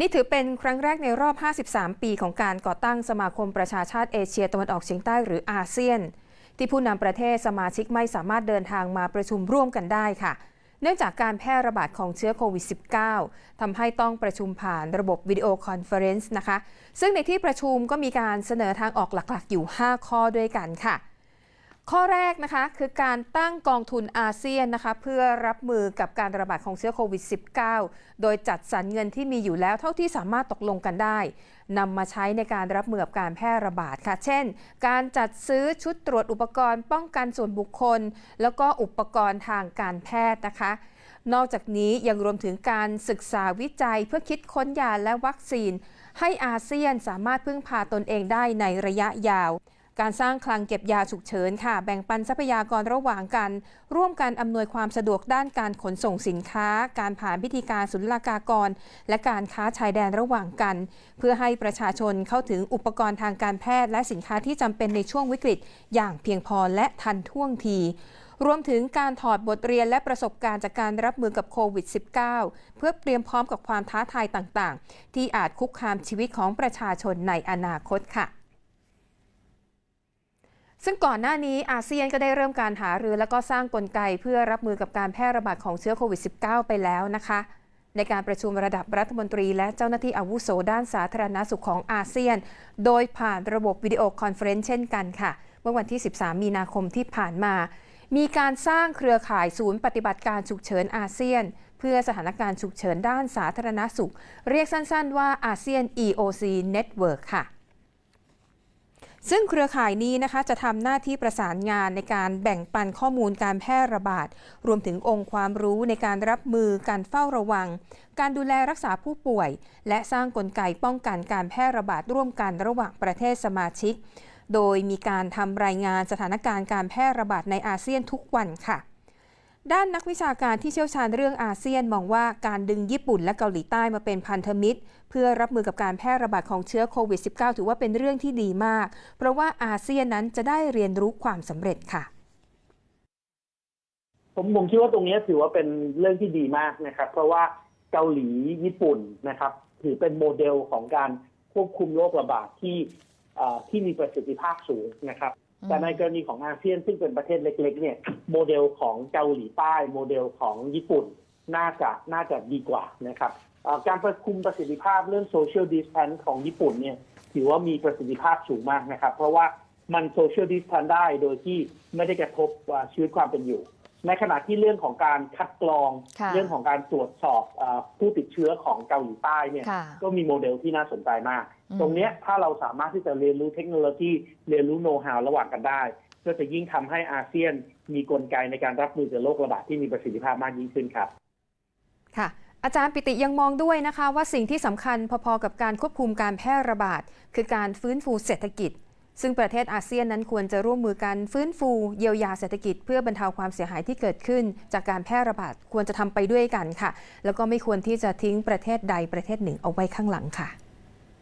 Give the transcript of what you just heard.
นี่ถือเป็นครั้งแรกในรอบ 53 ปีของการก่อตั้งสมาคมประชาชาติเอเชียตะวันออกเฉียงใต้หรืออาเซียน ที่ผู้นำประเทศสมาชิกไม่สามารถเดินทางมาประชุมร่วมกันได้ค่ะเนื่องจากการแพร่ระบาดของเชื้อโควิด -19 ทำให้ต้องประชุมผ่านระบบวิดีโอคอนเฟอเรนซ์นะคะ ซึ่งในที่ประชุมก็มีการเสนอทางออกหลักๆ อยู่ 5 ข้อด้วยกันค่ะ ข้อแรกนะคะคือการตั้งกองทุนอาเซียนนะคะเพื่อรับมือกับการระบาดของเชื้อโควิด -19 โดยจัดสรรเงินที่มีอยู่แล้วเท่าที่สามารถตกลงกันได้นำมาใช้ในการรับมือกับการแพร่ระบาดค่ะ เช่น การจัดซื้อชุดตรวจอุปกรณ์ ป้องกันส่วนบุคคล แล้วก็อุปกรณ์ทางการแพทย์นะคะ นอกจากนี้ยังรวมถึงการศึกษาวิจัยเพื่อคิดค้นยาและวัคซีน ให้อาเซียนสามารถพึ่งพาตนเองได้ในระยะยาว การสร้างคลังเก็บยาฉุกเฉินค่ะ แบ่งปันทรัพยากรระหว่างกัน ร่วมกันอำนวยความสะดวกด้านการขนส่งสินค้า การผ่านพิธีการศุลกากร และการค้าชายแดนระหว่างกัน เพื่อให้ประชาชนเข้าถึงอุปกรณ์ทางการแพทย์ และสินค้าที่จำเป็นในช่วงวิกฤต อย่างเพียงพอและทันท่วงทีรวมถึงการถอดบทเรียนและประสบการณ์จากการรับมือกับโควิด -19 เพื่อเตรียมพร้อมกับความท้าทายต่างๆ ที่อาจคุกคามชีวิตของประชาชนในอนาคตค่ะ ซึ่งก่อนหน้านี้อาเซียนก็ได้เริ่มการหารือ และก็สร้างกลไกเพื่อรับมือกับการแพร่ระบาดของเชื้อโควิด -19 ไปแล้วนะคะ ในการประชุมระดับรัฐมนตรี และเจ้าหน้าที่อาวุโสด้านสาธารณสุขของอาเซียน โดยผ่านระบบวิดีโอคอนเฟรนซ์เช่นกันค่ะ เมื่อวันที่ 13 มีนาคมที่ผ่านมา มีการสร้างเครือข่ายศูนย์ปฏิบัติการฉุกเฉินอาเซียน เพื่อสถานการณ์ฉุกเฉินด้านสาธารณสุข เรียกสั้น ๆ ว่าอาเซียน EOC Network ค่ะ ซึ่งเครือข่ายนี้นะคะจะทำหน้าที่ประสานงานในการแบ่งปันข้อมูลการแพร่ระบาด รวมถึงองค์ความรู้ในการรับมือการเฝ้าระวัง การดูแลรักษาผู้ป่วย และสร้างกลไกป้องกันการแพร่ระบาดร่วมกันระหว่างประเทศสมาชิก โดยมีการทำรายงานสถานการณ์การแพร่ระบาดในอาเซียนทุกวันค่ะ ด้านนักวิชาการที่เชี่ยวชาญเรื่องอาเซียนมองว่าการดึงญี่ปุ่นและเกาหลีใต้มาเป็นพันธมิตร เพื่อรับมือกับการแพร่ระบาดของเชื้อโควิด -19 ถือว่าเป็นเรื่องที่ดีมาก เพราะว่าอาเซียนนั้นจะได้เรียนรู้ความสำเร็จค่ะผมผมคิดว่าตรงนี้ถือว่าเป็นเรื่องที่ดีมากนะครับ เพราะว่าเกาหลีญี่ปุ่นนะครับ ถือเป็นโมเดลของการควบคุมโรคระบาดที่ที่มีประสิทธิภาพสูงนะครับ แต่ในกรณีของอาเซียนซึ่งเป็นประเทศเล็ก ๆ เนี่ย โมเดลของเกาหลีใต้ โมเดลของญี่ปุ่นน่าจะน่าจะดีกว่านะครับการประคุมประสิทธิภาพเรื่องโซเชียลดิสแทนของญี่ปุ่นเนี่ยถือว่ามีประสิทธิภาพสูงมากนะครับ เพราะว่ามันโซเชียลดิสแทนได้โดยที่ไม่ได้กระทบชีวิตความเป็นอยู่ ในขณะที่เรื่องของการคัดกรอง ค่ะเรื่องของการตรวจสอบอาผู้ติดเชื้อของเกาหลีใต้เนี่ยค่ะก็มีโมเดลที่น่าสนใจมาก อืม ตรงเนี้ยถ้าเราสามารถที่จะเรียนรู้เทคโนโลยีเรียนรู้โน้ตฮาวระหว่างกันได้ ก็จะยิ่งทำให้อาเซียนมีกลไกในการรับมือกับโรคระบาดที่มีประสิทธิภาพมากยิ่งขึ้นครับ ค่ะ อาจารย์ปิติยังมองด้วยนะคะ ว่าสิ่งที่สำคัญพอๆกับการควบคุมการแพร่ระบาด คือการฟื้นฟูเศรษฐกิจ ซึ่งประเทศอาเซียนนั้นควรจะร่วมมือกันฟื้นฟูเยียวยาเศรษฐกิจ เพื่อบรรเทาความเสียหายที่เกิดขึ้น จากการแพร่ระบาดควรจะทำไปด้วยกันค่ะ แล้วก็ไม่ควรที่จะทิ้งประเทศใดประเทศหนึ่งเอาไว้ข้างหลังค่ะ